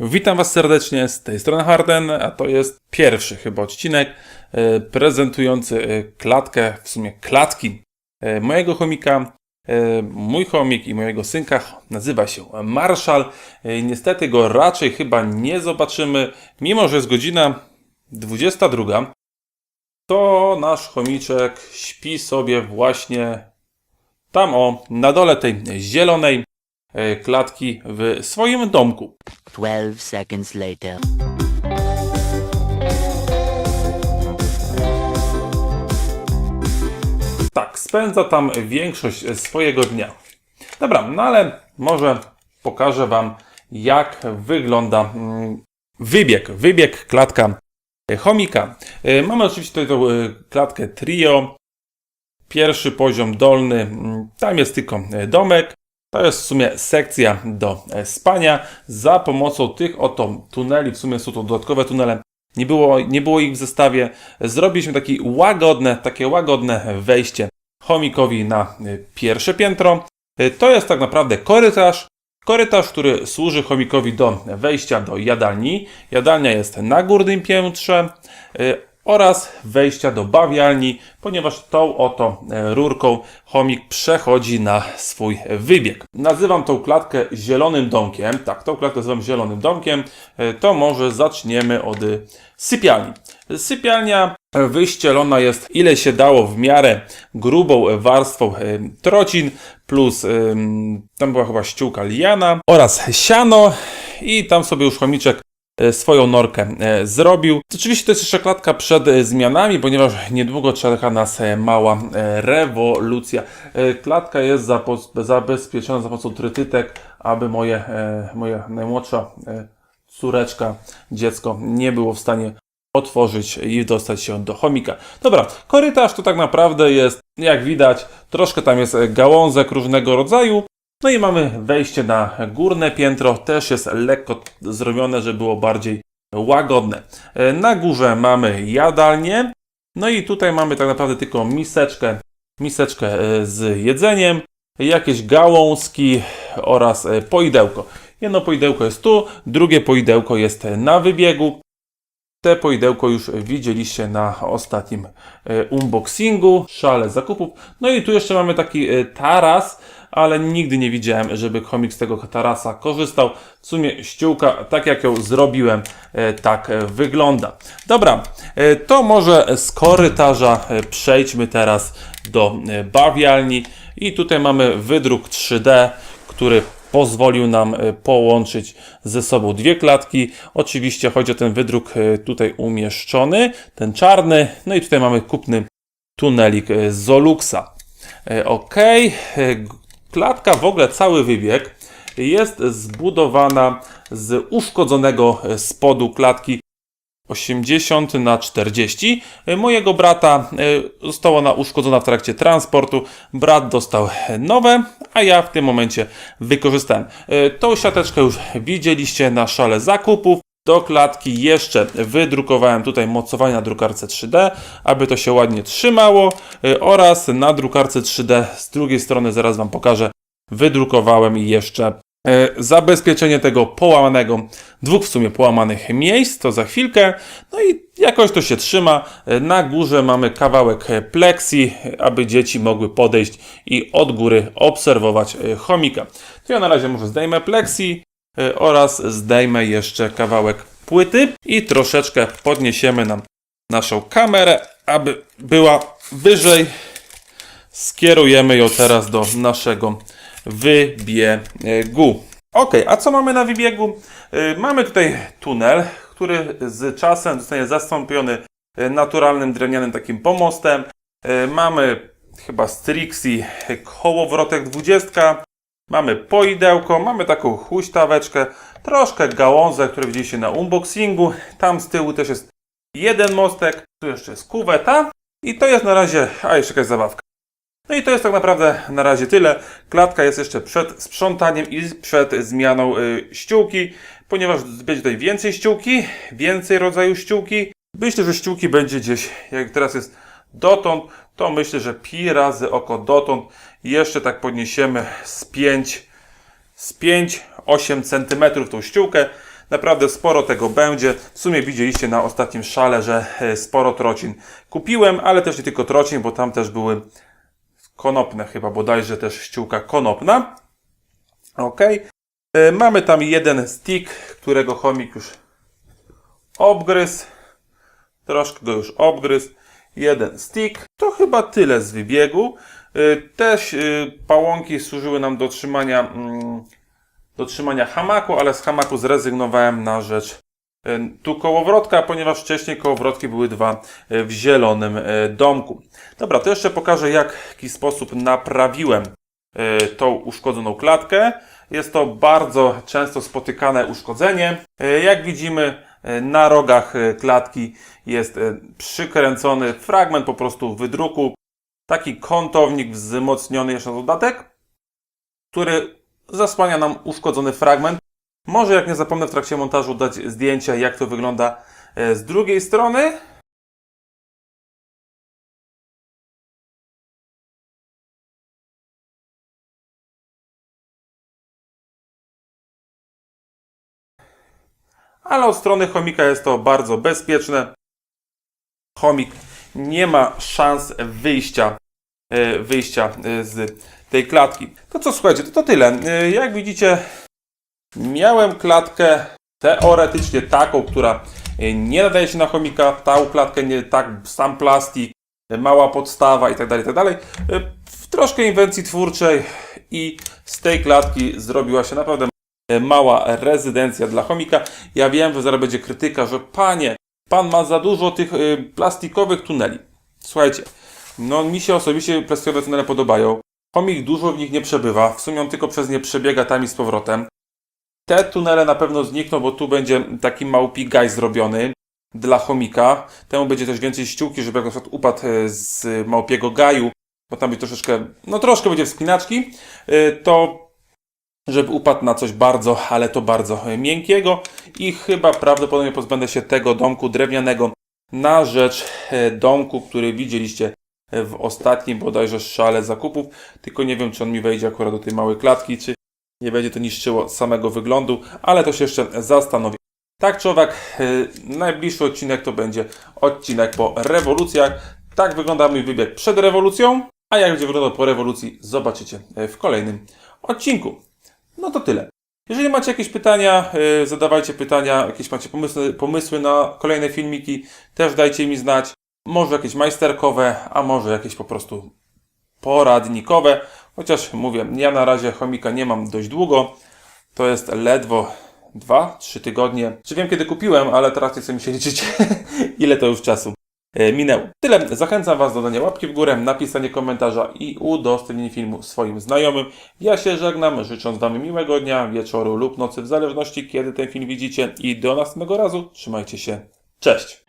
Witam Was serdecznie z tej strony Harden, a to jest pierwszy chyba odcinek e, prezentujący e, klatkę, w sumie klatki e, mojego chomika. Mój chomik i mojego synka nazywa się Marshall. E, Niestety go raczej chyba nie zobaczymy, mimo że jest godzina 22. To nasz chomiczek śpi sobie właśnie tam o, na dole tej zielonej klatki w swoim domku. 12 seconds later. Tak, spędza tam większość swojego dnia. Dobra, no ale może pokażę Wam, jak wygląda mm, wybieg, wybieg klatka e, chomika. E, Mamy oczywiście tutaj tą e, klatkę trio. Pierwszy poziom dolny, mm, tam jest tylko e, domek. To jest w sumie sekcja do e, spania. Za pomocą tych oto tuneli, w sumie są to dodatkowe tunele, nie było, nie było ich w zestawie. Zrobiliśmy taki łagodne, takie łagodne wejście chomikowi na y, pierwsze piętro. Y, To jest tak naprawdę korytarz. Korytarz, który służy chomikowi do wejścia do jadalni. Jadalnia jest na górnym piętrze oraz wejścia do bawialni, ponieważ tą oto e, rurką chomik przechodzi na swój wybieg. Nazywam tą klatkę zielonym domkiem. Tak, tą klatkę nazywam zielonym domkiem. E, To może zaczniemy od sypialni. Sypialnia wyścielona jest ile się dało w miarę grubą warstwą e, trocin plus tam była chyba ściółka liana oraz siano i tam sobie już chomiczek swoją norkę e, zrobił. Oczywiście to jest jeszcze klatka przed e, zmianami, ponieważ niedługo czeka nas e, mała e, rewolucja. E, Klatka jest zabezpieczona za pomocą trytytek, aby moje, e, moja najmłodsza e, córeczka, dziecko nie było w stanie otworzyć i dostać się do chomika. Dobra, korytarz to tak naprawdę jest, jak widać, troszkę tam jest gałązek różnego rodzaju. No i mamy wejście na górne piętro, też jest lekko zrobione, żeby było bardziej łagodne. E, Na górze mamy jadalnię, no i tutaj mamy tak naprawdę tylko miseczkę, miseczkę e, z jedzeniem, jakieś gałązki oraz e, poidełko. Jedno poidełko jest tu, drugie poidełko jest na wybiegu. Te poidełko już widzieliście na ostatnim unboxingu, szale zakupów. No i tu jeszcze mamy taki taras, ale nigdy nie widziałem, żeby komik z tego tarasa korzystał. W sumie ściółka, tak jak ją zrobiłem, e, tak e, wygląda. Dobra, e, to może z korytarza przejdźmy teraz do bawialni. I tutaj mamy wydruk 3D, który pozwolił nam połączyć ze sobą dwie klatki. Oczywiście chodzi o ten wydruk tutaj umieszczony, ten czarny. No i tutaj mamy kupny tunelik Zoluxa. Ok, klatka w ogóle cały wybieg jest zbudowana z uszkodzonego spodu klatki 80 na 40. E, Mojego brata e, została ona uszkodzona w trakcie transportu. Brat dostał nowe, a ja w tym momencie wykorzystałem. E, Tą siateczkę już widzieliście na szale zakupów. Do klatki jeszcze wydrukowałem tutaj mocowanie na drukarce 3D, aby to się ładnie trzymało e, oraz na drukarce 3D z drugiej strony zaraz Wam pokażę wydrukowałem jeszcze e, zabezpieczenie tego połamanego, dwóch w sumie połamanych miejsc, to za chwilkę. No i jakoś to się trzyma. E, Na górze mamy kawałek e, aby dzieci mogły podejść i od góry obserwować chomika. To ja na razie może zdejmę e, oraz zdejmę jeszcze kawałek płyty i troszeczkę podniesiemy nam naszą kamerę, aby była wyżej. Skierujemy ją teraz do naszego wybiegu. Ok, a co mamy na wybiegu? Y, Mamy tutaj tunel, który z czasem zostanie zastąpiony y, naturalnym drewnianym takim pomostem. Mamy chyba Strixi kołowrotek 20. Mamy poidełko, mamy taką huśtaweczkę, troszkę gałązek, które widzieliście na unboxingu. Tam z tyłu też jest jeden mostek, tu jeszcze jest kuweta. I to jest na razie, a jeszcze jakaś zabawka. No i to jest tak naprawdę na razie tyle. Klatka jest jeszcze przed sprzątaniem i przed zmianą y, ściółki, ponieważ będzie tutaj więcej ściółki, więcej rodzaju ściółki. Myślę, że ściółki będzie gdzieś, jak teraz jest dotąd, to myślę, że pi razy oko dotąd. Jeszcze tak podniesiemy z 5, z 5, 8 cm tą ściółkę. Naprawdę sporo tego będzie. W sumie widzieliście na ostatnim szale, że e, sporo trocin kupiłem, ale też nie tylko trocin, bo tam też były konopne chyba, bodajże też ściółka konopna. Ok. E, Mamy tam jeden stick, którego chomik już obgryzł. Troszkę go już obgryzł. Jeden stick. To chyba tyle z wybiegu. Y, Też y, pałąki służyły nam do trzymania, mm, do trzymania hamaku, ale z hamaku zrezygnowałem na rzecz y, tu kołowrotka, ponieważ wcześniej kołowrotki były dwa w zielonym domku. Dobra, to jeszcze pokażę, jak, w jaki sposób naprawiłem tą uszkodzoną klatkę. Jest to bardzo często spotykane uszkodzenie. Jak widzimy, na rogach y, klatki jest y, przykręcony fragment po prostu wydruku. Taki kątownik wzmocniony jeszcze dodatek, który zasłania nam uszkodzony fragment. Może jak nie zapomnę w trakcie montażu dać zdjęcia, jak to wygląda z drugiej strony. Ale od strony chomika jest to bardzo bezpieczne. Chomik nie ma szans wyjścia, e, wyjścia e, z tej klatki. To co, słuchajcie, to, to tyle. E, Jak widzicie, miałem klatkę teoretycznie taką, która nie nadaje się na chomika, tą klatkę nie tak, sam plastik, mała podstawa i tak dalej, i tak W troszkę inwencji twórczej i z tej klatki zrobiła się naprawdę mała rezydencja dla chomika. Ja wiem, że zaraz będzie krytyka, że panie, pan ma za dużo tych y, plastikowych tuneli. Słuchajcie, no mi się osobiście plastikowe tunele podobają. Chomik dużo w nich nie przebywa, w sumie on tylko przez nie przebiega tam i z powrotem. Te tunele na pewno znikną, bo tu będzie taki małpi gaj zrobiony dla chomika. Temu będzie też więcej ściółki, żeby jak na przykład upadł e, z małpiego gaju, bo tam będzie troszeczkę, no troszkę będzie wspinaczki, to żeby upadł na coś bardzo, ale to bardzo miękkiego i chyba prawdopodobnie pozbędę się tego domku drewnianego na rzecz e, domku, który widzieliście w ostatnim bodajże szale zakupów, tylko nie wiem, czy on mi wejdzie akurat do tej małej klatki, czy nie będzie to niszczyło samego wyglądu, ale to się jeszcze zastanowię. Tak czy owak, e, najbliższy odcinek to będzie odcinek po rewolucjach. Tak wygląda mój wybieg przed rewolucją, a jak będzie wyglądał po rewolucji, zobaczycie e, w kolejnym odcinku. No to tyle. Jeżeli macie jakieś pytania, yy, zadawajcie pytania, jakieś macie pomysły, pomysły na kolejne filmiki, też dajcie mi znać. Może jakieś majsterkowe, a może jakieś po prostu poradnikowe. Chociaż mówię, ja na razie chomika nie mam dość długo. To jest ledwo 2-3 tygodnie. Czy wiem kiedy kupiłem, ale teraz nie chcę mi się liczyć, ile to już czasu minęło. Tyle. Zachęcam Was do dania łapki w górę, napisania komentarza i udostępnienia filmu swoim znajomym. Ja się żegnam, życząc Wam miłego dnia, wieczoru lub nocy, w zależności kiedy ten film widzicie. I do następnego razu. Trzymajcie się. Cześć!